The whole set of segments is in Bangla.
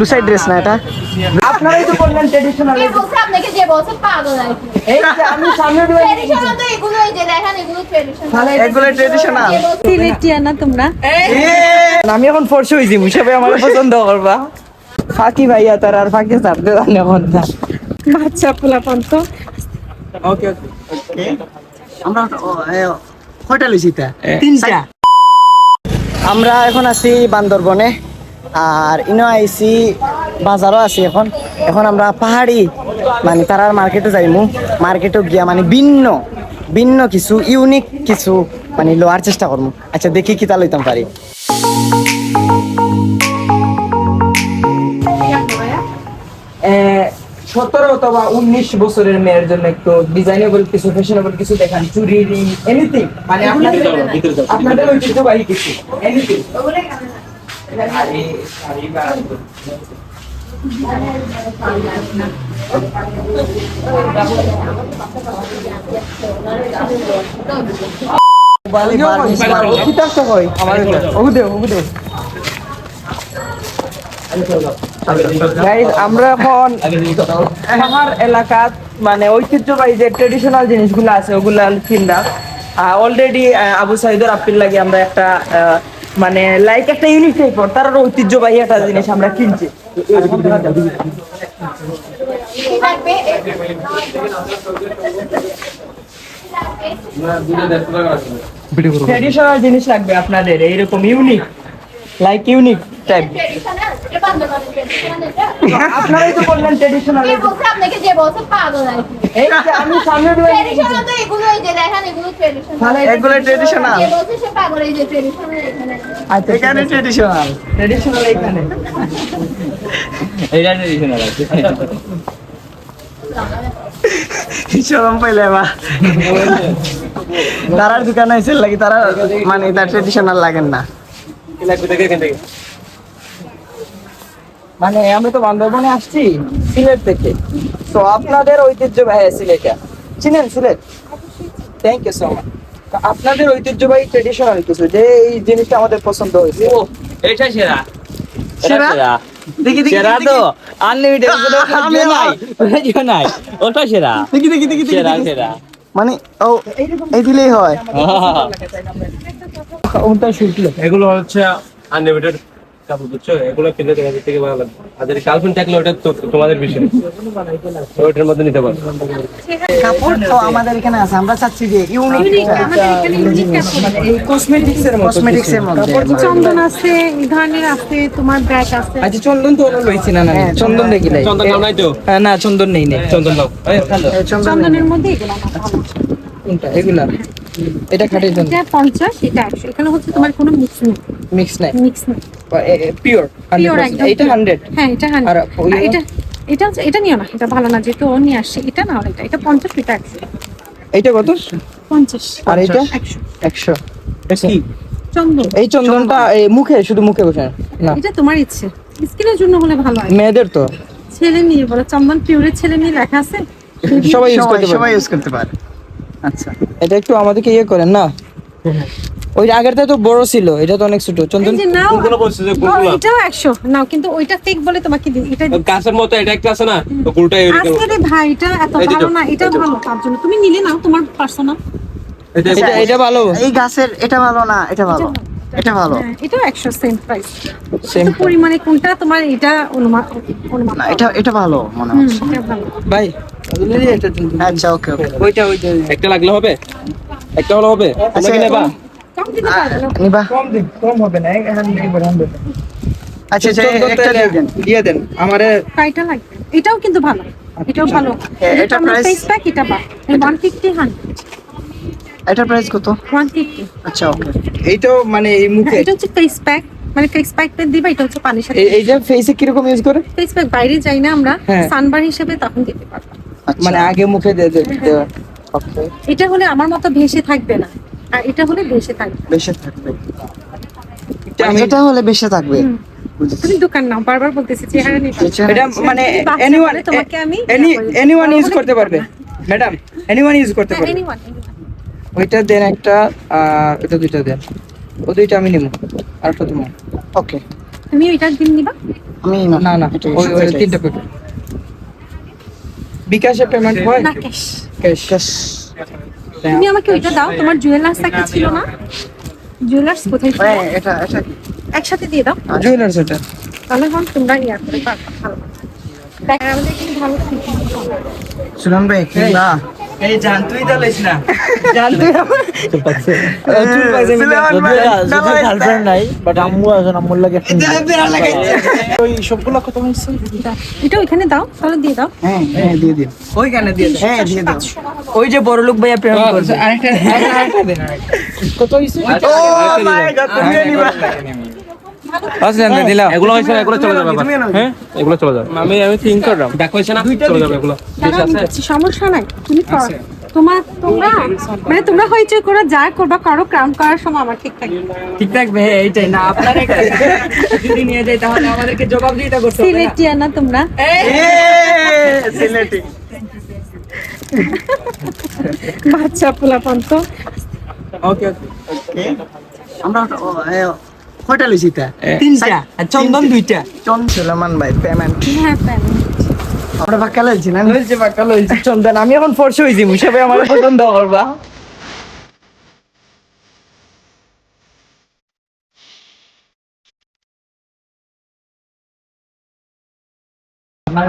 লুসাই ড্রেস না এটা? আপনারাই তো বললেন ট্রেডিশনাল কে বলছে? আপনাকে যে বলছে? পাগল আর এই যে আমি সামনে দিয়ে ট্রেডিশনাল তো এগুলো এই যে দেখেন এগুলো ট্রেডিশনাল তাহলে এগুলো ট্রেডিশনাল সিলেটিয়া না তোমরা। আমি এখন ফোর্স হইছি হিসাবে আমার পছন্দ করবা। ফাঁকি ভাইয়া তার আর ফাঁকি ছাড়তে জানে এখন না। বাচ্চা পোলাপান তো। ওকে ওকে। আমরা কয়টা লইছি তা? তিনটা। আমরা এখন আছি বান্দরবনে। আর ইনো আইছি বাজারও আছি এখন। এখন আমরা পাহাড়ি মানে তারার মার্কেটে যাইমু। মার্কেটে গিয়া মানে ভিন্ন ভিন্ন কিছু ইউনিক কিছু মানে লোয়ার চেষ্টা করব আচ্ছা দেখি কি তা লইতাম পারি। সতেরো অথবা উনিশ বছরের মেয়ের জন্য একটু ডিজাইনেবল কিছু ফ্যাশনেবল কিছু দেখান। চুরি এনিথিং মানে আপনাদের আপনাদের ঐতিহ্যবাহী কিছু। এনিথিং আমরা এখন পাহাড় এলাকাত মানে ঐতিহ্যবাহী যে ট্রেডিশনাল জিনিসগুলো আছে ওগুলা কিনলাম অলরেডি আবু সাইদুর আপিল লাগে আমরা একটা আহ, মানে লাইক একটা ইউনিক টাইপর তার ঐতিহ্যবাহী একটা জিনিস আমরা কিনছি। ট্রেডিশনাল জিনিস লাগবে আপনাদের এইরকম ইউনিক লাইক ইউনিক টাইপ আপনারাই তো বললেন ট্রেডিশনাল আপনাকে যে বলছে পাগল আর এই যে আমি সামনে ট্রেডিশনাল তো এগুলো এই যে দেখেন এগুলো ট্রেডিশনাল তাহলে এগুলো ট্রেডিশনাল যে বলছে সে পাগল এই যে ট্রেডিশনাল এখানে। আচ্ছা এখানে ট্রেডিশনাল ট্রেডিশনাল এখানে। এটা ট্রেডিশনাল আছে শরম পাইলে বা। তারার দোকানে আছে লাগি তারা মানে এটা ট্রেডিশনাল লাগেন না। মানে আমি তো বান্দরবনে আসছি সিলেট থেকে। তো আপনাদের ঐতিহ্যবাহী সিলেটটা চিনেন Sylhet? Thank you so much আপনাদের ঐতিহ্যবাহী ট্রেডিশনাল কিছু যে এই জিনিসটা আমাদের পছন্দ হয়েছে। ও এটা সেরা। সেরা? দেখি দেখি সেরা তো? আনলিমিটেড আমি নাই ওটা নাই। ওটা সেরা। দেখি দেখি দেখি দেখি সেরা সেরা। মানে ও এই দিলেই হয়। ওটা শুটলো এগুলো হচ্ছে আনলিমিটেড কাপড় বুঝছ? এগুলো কিনলে তোমাদের থেকে ভালো লাগবে। আর যদি গার্লফ্রেন্ড থাকলে ওটা তো তোমাদের বিষয়। ওইটার মধ্যে নিতে পারো। কাপড় তো আমাদের এখানে আছে আমরা চাচ্ছি যে ইউনিক আমাদের এখানে unique কাপড়। এই কসমেটিক্স এর কসমেটিক্স এর মধ্যে। চন্দন আছে। এই ধরনের আছে তোমার ব্যাগ আছে। আচ্ছা চন্দন তো ওরা লইছি না না চন্দন দেখি নাই। চন্দন নাই তো? হ্যাঁ, না চন্দন নেই নেই চন্দন নাও। চন্দন চন্দনের মধ্যে এগুলো কোনটা? এগুলা? এটা খাঁটি চন্দন এটা পঞ্চাশ এটা একশো। এখানে হচ্ছে তোমার কোনো মিক্স নেই। মিক্স নাই? মিক্স নেই। পিওর একদম এটা pure। হান্ড্রেড হ্যাঁ এটা 100 আর এটা এটা এটা নিও না এটা ভালো না যেহেতু ও নিয়ে আসছে। এটা না এটা এটা পঞ্চাশ এটা একশো। এইটা কত? পঞ্চাশ। আর এটা একশো। একশো। কি? চন্দন। এই চন্দনটা এই মুখে শুধু মুখে বসে। না। এটা তোমার ইচ্ছে। স্কিনের জন্য হলে ভালো হয়। মেয়েদের তো। ছেলে নিয়ে বলো চন্দন পিউরের ছেলে নিয়ে লেখা আছে? সবাই ইউজ করতে পারে। সবাই ইউজ করতে পারে। আচ্ছা। এটা একটু আমাদেরকে ইয়ে করেন না? ওই আগেরটা তো বড় ছিল এটা তো অনেক ছোট। চন্দন কোনগুলো যে কোনগুলো এটাও একশো। নাও কিন্তু ওইটা ফেক বলে তোমাকে দি- এটা গাছের মতো এটা একটা আছে না? এরকম আজকে রে ভাই এটা এত ভালো না এটা ভালো তার জন্য। তুমি নিলে নাও তোমার পার্সোনাল এটা এটা এটা ভালো। এই গাছের এটা ভালো না এটা ভালো। এটা ভালো। এটাও একশো সেম প্রাইস সেম পরিমাণে কোনটা তোমার এটা অনুমান অনুমান না এটা এটা ভালো মনে হচ্ছে। ভাই আচ্ছা ওকে ওকে। ওইটা ওইটা একটা লাগলে হবে? একটা হলে হবে? তোমরা কি নেবা? কম দিতে পারবে না নিবা। কম দিন কম হবে না এখানে নিয়ে আচ্ছা আচ্ছা একটা দিয়ে দেন। দিয়ে দেন আমারে কয়টা লাগবে এটাও কিন্তু ভালো এটাও ভালো। এটা price? ফেস প্যাক এটা বা ওয়ান ফিফটি হান্ড্রেড প্রাইস কত? ওয়ান ফিফটি আচ্ছা ওকে। এইটাও মানে এই মুখে এটা হচ্ছে ফেস প্যাক মানে ফেস প্যাক দিবা এটা হচ্ছে পানির সাথে এই- এইটা ফেসে কীরকম ইউজ করে? ফেস প্যাক বাইরে যাই না আমরা হ্যাঁ। সানবার হিসেবে তখন দিতে পারব। মানে আগে মুখে দিয়ে দিতে এটা হলে আমার মতো ভেসে থাকবে না। আর এটা হলে ভেসে থাকবে। বেশি থাকবে। এটা আমি- হলে বেশি থাকবে। তুমি দোকান নাও বারবার বলতেছি চেহারা এটা মানে এনিওয়ান তোমাকে আমি। এনিওয়ান ইউজ করতে পারবে। ম্যাডাম এনিওয়ান ইউজ করতে হ্যাঁ, পারবে। anyone, anyone। ওইটা দেন একটা এটা দুইটা দেন। ও দুইটা আমি নিব। আর একটা তোমার। ওকে তুমি ওইটা দিন নিবা। আমি না না ওই। তিনটা প্যাকেট বিকাশে পেমেন্ট হয়? না ক্যাশ ক্যাশ। তুমি আমাকে ওইটা দাও তোমার জুয়েলার্স একটা ছিল না? জুয়েলার্স কোথায় ছিল? এটা এটা কি? একসাথে দিয়ে দাও। জুয়েলার্স এটা। তাহলে হন তোমরা ইয়া করে পারবা ভালো সুলন ভাই কিংবা এই জান তুই তো লইস না। চুল পাইছে আমি সুলেমান যদিও গার্লফ্রেন্ড নাই বাট আম্মু আছে আম্মুর লাগে ওই সবগুলো কত হয়েছে এটা ওইখানে দাও তাহলে দিয়ে দাও। হ্যাঁ হ্যাঁ দিয়ে দিন। ওইখানে দিয়ে দাও। হ্যাঁ দিয়ে দাও। ওই যে বড় লোক ভাইয়া প্রেম আরেকটা আরেকটা দেন কত হয়েছে ও মাই গড তুমি নিবা আসলেন দিলাম এগুলো হয়েছে না, এগুলো চলে যাবে। হ্যাঁ এগুলো চলে যাবে। আমি আমি থিঙ্ক করলাম দেখ হয়েছে না? চলে যাবে এগুলো। সমস্যা নাই। তুমি কর। তোমার তোমরা মানে তোমরা হইচই করে যা করবা করো ক্রাউন করার সময় আমার ঠিক থাকে ঠিক থাকবে হ্যাঁ এইটাই। না আপনার যদি নিয়ে যাই তাহলে আমাদেরকে জবাব দিতে করতে হবে। না। সিলেটিয়া না তোমরা এ সিলেটি। বাচ্চা পোলাপান তো। ওকে ওকে আমরা কয়টা লইছি তা তিনটা। আর চন্দন দুইটা। চন সুলেমান ভাই পেমেন্ট হ্যাঁ প্যান আমরা বাক্কা লইছি না? হয়েছে বাক্কা লইছে। চন্দন আমি এখন ফর্সে হয়েছি মুসাবে আমার পছন্দ করবা।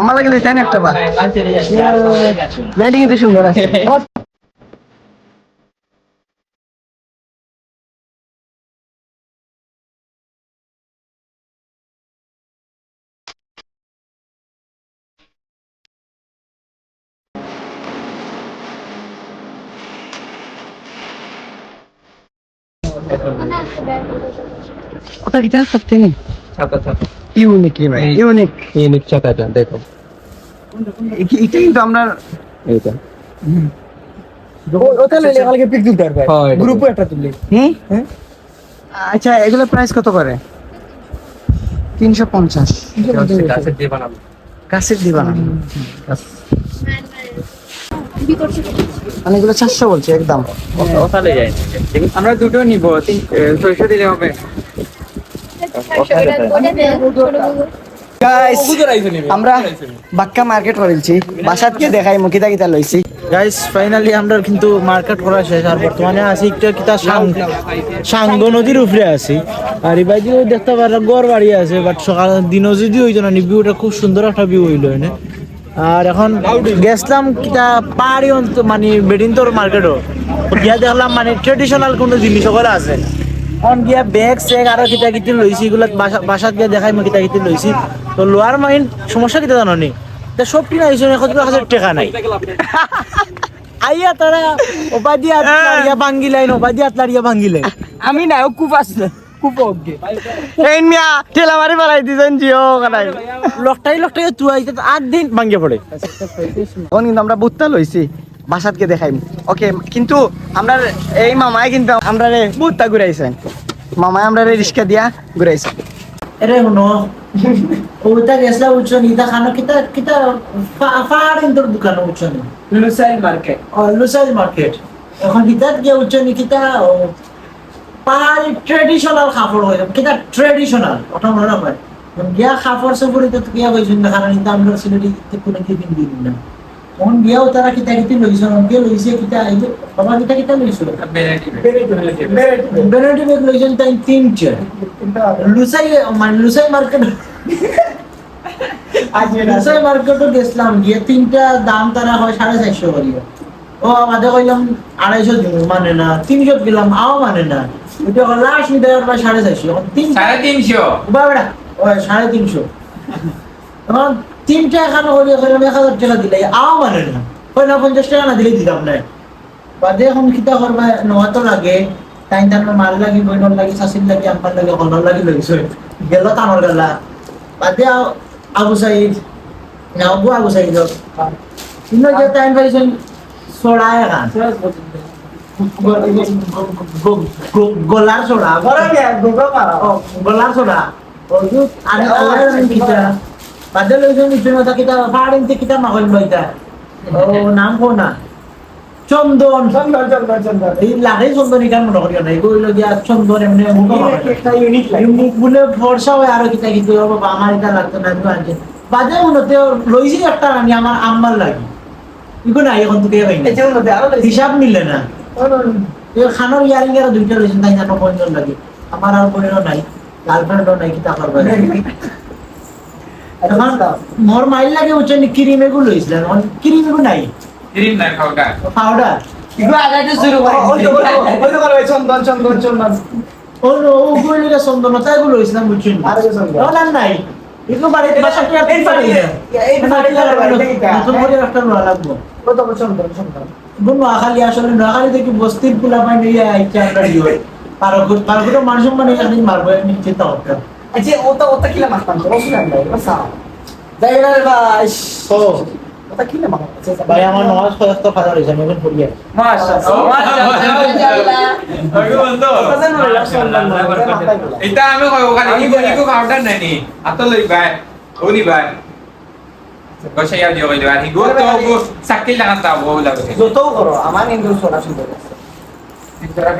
আমার লাগে লইতে না একটা বা লাইটিং কিন্তু সুন্দর আছে। ওটা কি নেই ছাতা ছাতা ইউনিক ভাই ইউনিক এই নিক ছাতাটা দেখো এটা কিন্তু আমরা এইটা ওটা লইলে কালকে পিক দিতে পারবে হ্যাঁ, এটা গ্রুপে একটা তুললে হুম আচ্ছা এগুলো প্রাইস কত করে তিনশো পঞ্চাশ গাছের দিয়ে বানাবো মানে এগুলো চারশো বলছে একদম। ওখানে আমরা দুটো নিব ছয়শো দিলে হবে। আমরা বাক্কা মার্কেট করেছি। বাসাত কে দেখাই মুখিতা কিতা লইছি। গাইস ফাইনালি আমরা কিন্তু মার্কেট করা শেষ আর বর্তমানে আছি একটা কিতা সাঙ্গ নদীর উপরে আছি। আর এবার দিয়েও দেখতে পারো গড় বাড়ি আছে বাট সকাল দিনও যদি হইতো না ভিউটা খুব সুন্দর একটা ভিউ হইল এনে। আর এখন গেছিলাম পাহাড়ি মানে বেডিন্তর মার্কেটও গিয়া দেখলাম মানে ট্রেডিশনাল কোনো জিনিস সকল আছে। এখন গিয়া ব্যাগ চেক আরও কিতা কিতি লইছি এগুলো বাসাত গিয়া দেখাই মই কিতা কিতি লইছি। তো লোয়ার মাইন সমস্যা কিতা জানো নি তা সব কিনা হয়েছে এখন কাছে টেকা নাই। আইয়া তারা ওপাদি আতলারিয়া ভাঙ্গি লাইন ভাঙ্গি লাইন আমি না ও কুপ আসছে কুপ এই মিয়া ঠেলা মারি পালাই দিছেন জিও কাটাই লকটাই লকটাই তুই আইতে আট দিন। ভাঙ্গে পড়ে। কিন্তু আমরা বুত্তা লইছি বাসাত কে দেখাই ওকে কিন্তু আমরা এই মামাই কিন্তু আমরা রে বুত্তা ঘুরাইছেন মামাই আমরা রে রিক্সা দিয়া ঘুরাইছে। এরে গেছলা নিতা খানো কিতা কিতা ফাড় ইন্দর দোকান উচ্চ নি লুসাইল মার্কেট। ও লুসাইল মার্কেট। এখন কিতাত গিয়ে উচ্চ নি কিতা পাহাড়ি ট্রেডিশনাল কাপড় হয়ে কিতা ট্রেডিশনাল ওটা মনে রাখবেন গিয়া কাপড় তো গিয়া কইছেন না কারণ কিন্তু আমরা সিলেটি কোনো কি পিন দিন না? কোন তারা কিতা কিতা লইছেন লইছে কিতা এই যে বাবা কিতা কিতা লইছিল বেরেটি বেগ লইছেন তাই তিনটে। লুসাই মানে লুসাই মার্কেট লুসাই মার্কেটও গেছিলাম গিয়ে তিনটা দাম তারা হয় সাড়ে চারশো করিয়া ও আমাদের কইলাম আড়াইশো দিন মানে না তিনশো গেলাম আও মানে না। ওইটা লাস্ট নিতে পারবা সাড়ে চারশো তিন সাড়ে তিনশো? বাবড়া ও সাড়ে তিনশো। এখন তিনটা এখানে করিয়া কইলাম এক হাজার টাকা দিলে আও মানে না। ওই না পঞ্চাশ টাকা না দিলে দিতাম না। বাদে এখন কিতা করবা নোয়া তো লাগে তাই তার মাল লাগি বইনর লাগি শাসির লাগি আম্পার লাগি হনর লাগি লইছে। গেল তানর গেলা। বাদে আবু সাইদ নাও আবু সাইদ কিন্তু যে টাইম পাইছেন সোড়া এখান সোড়া ওই আর আর কিতা বাদে লইছেন ইপিন কথা কিতা ফাড়িন তে কিতা মাগল বইতা ও নাম কো না চন্দন চন্দন লাগে চন্দন এখান মনে করি না এগুলো গিয়া চন্দন এমনি একটা ইউনিক বলে ভরসা হয় আরও কিতা কিন্তু বাবা আমার এটা লাগতো না আমি আনছি বাজে মনে লইছি একটা আনি আমার আম্মার লাগি ইগো নাই এখন তোকে না উন্নতি। হিসাব মিলে না খানোর ইয়ারিং এর দুইটা লইছেন তাই জানো পঞ্জন লাগে আমার আর বোনেরও নাই গার্লফ্রেন্ডও নাই কিতা করবে এখন মোর মাইল লাগে বুঝছেন ক্রিম এগুলো লইছিলেন এখন ক্রিম এগুলো নাই ক্রিম নাই পাউডার এগুলো আগাইতে শুরু করে ওই তো ওই তো করে চন্দন চন্দন চন্দন ও নো চন্দনতা এগুলো লইছিলাম বুঝছেন আর চন্দন। না নাই এগুলো বাড়িতে বাসা করে এই এই বাড়িতে এটা। নতুন করে একটা লাগবো কত চন্দন চন্দন গুণ নোয়াখালী আসলে নোয়াখালী থেকে বস্তির পোলা পাই নিয়ে আইছে আমরা দিও পারকুট পারকুটের মানুষ মানে একদিন মারবো আমি চিন্তা করতাম আচ্ছা ওটা ওটা কিলা মাখতাম তো? রসুন আনলাই বাসা যাই রে ভাই। ও। ওটা কিলা মাখতাম ভাই আমার নমাজ ফয়স্ত ফাদার হয়েছে আমি এখন পড়িয়া এটা আমি কই ওখানে ইগো ইগো পাউডার নাই নি? আতো লই বাই ওনি বাই গসাই আর দিও বাই ইগো তো গো সাকিল লাগান তা বউ লাগে যতও করো আমার কিন্তু সোনা সুন্দর আছে তোরা